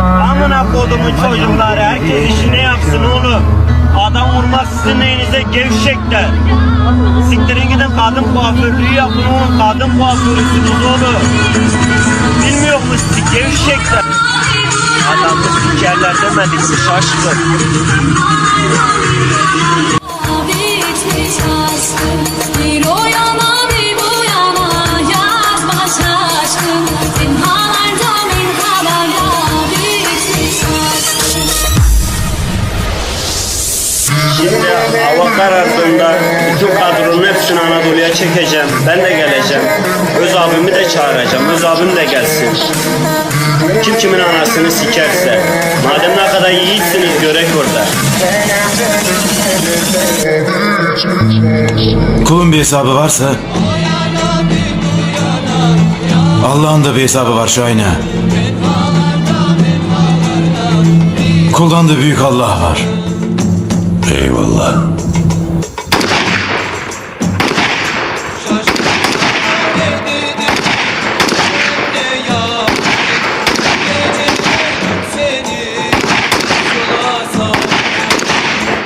Amına kodumun çocukları herkes işini yapsın oğlum. Adam vurmaz sizin neyinize gevşekler. Siktirin gidin kadın kuaförlüğü yapın oğlum. Kadın kuaförüsünüz oğlum. Bilmiyor musun gevşekler. Adamı sikerler demedik mi şaşkın. Şimdi hava karardığında bütün kadronun hepsini Anadolu'ya çekeceğim. Ben de geleceğim. Öz abimi de çağıracağım. Öz abim de gelsin. Kim kimin anasını sikerse. Madem ne kadar yiğitsiniz görek orada. Kulun bir hesabı varsa Allah'ın da bir hesabı var Şahin'e. Kuldan da büyük Allah var. Eyvallah.